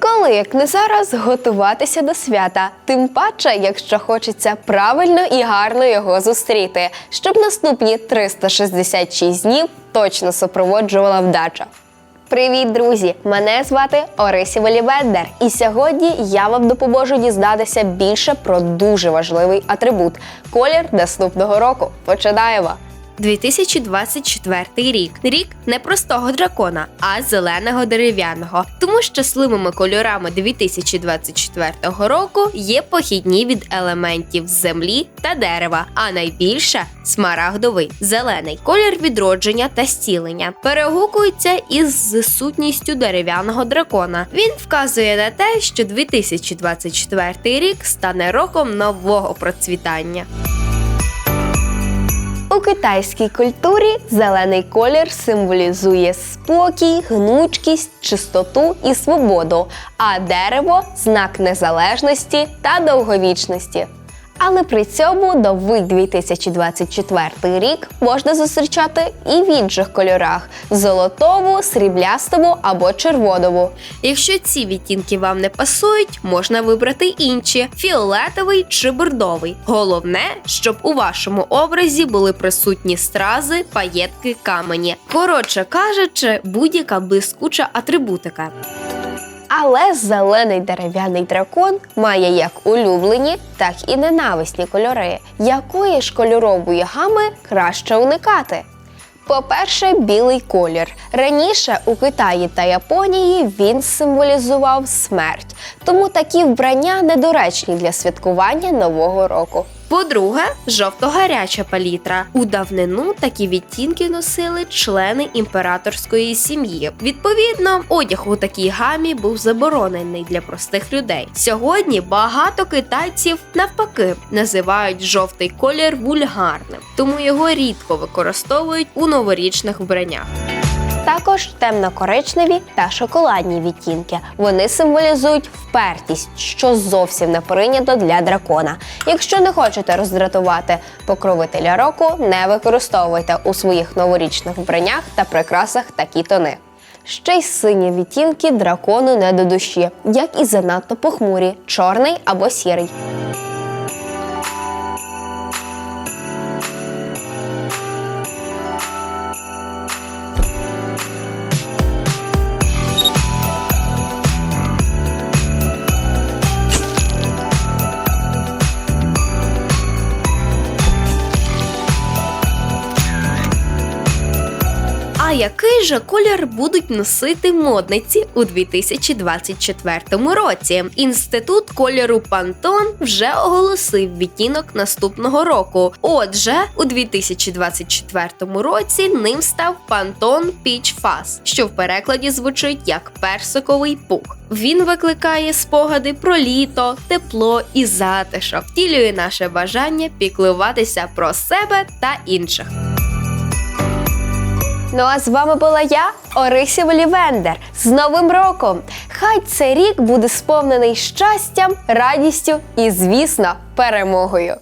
Коли як не зараз готуватися до свята, тим паче, якщо хочеться правильно і гарно його зустріти, щоб наступні 366 днів точно супроводжувала вдача. Привіт, друзі! Мене звати Орисі Волівендер, і сьогодні я вам допоможу дізнатися більше про дуже важливий атрибут колір наступного року. Починаємо! 2024 рік рік не простого дракона, а зеленого дерев'яного. Тому щасливими кольорами 2024 року є похідні від елементів землі та дерева, а найбільше смарагдовий зелений колір відродження та зцілення. Перегукується із сутністю дерев'яного дракона. Він вказує на те, що 2024 рік стане роком нового процвітання. У китайській культурі зелений колір символізує спокій, гнучкість, чистоту і свободу, а дерево знак незалежності та довговічності. Але при цьому новий 2024 рік можна зустрічати і в інших кольорах золотому, сріблястому або червоному. Якщо ці відтінки вам не пасують, можна вибрати інші фіолетовий чи бордовий. Головне, щоб у вашому образі були присутні стрази, паєтки, камені. Коротше кажучи, будь-яка блискуча атрибутика. Але зелений дерев'яний дракон має як улюблені, так і ненависні кольори. Якої ж кольорової гами краще уникати? По-перше, білий колір. Раніше у Китаї та Японії він символізував смерть, тому такі вбрання недоречні для святкування Нового року. По-друге, жовто-гаряча палітра. У давнину такі відтінки носили члени імператорської сім'ї. Відповідно, одяг у такій гамі був заборонений для простих людей. Сьогодні багато китайців навпаки називають жовтий колір вульгарним, тому його рідко використовують у новорічних вбраннях. Також темно-коричневі та шоколадні відтінки. Вони символізують впертість, що зовсім не прийнято для дракона. Якщо не хочете роздратувати покровителя року, не використовуйте у своїх новорічних вбраннях та прикрасах такі тони. Ще й сині відтінки дракону не до душі, як і занадто похмурі, чорний або сірий. А який же колір будуть носити модниці у 2024 році? Інститут кольору Пантон вже оголосив відтінок наступного року. Отже, у 2024 році ним став Pantone Peach Fuzz, що в перекладі звучить як персиковий пух. Він викликає спогади про літо, тепло і затишок, втілює наше бажання піклуватися про себе та інших. Ну а з вами була я, Орися Волівендер. З Новим роком! Хай цей рік буде сповнений щастям, радістю і, звісно, перемогою.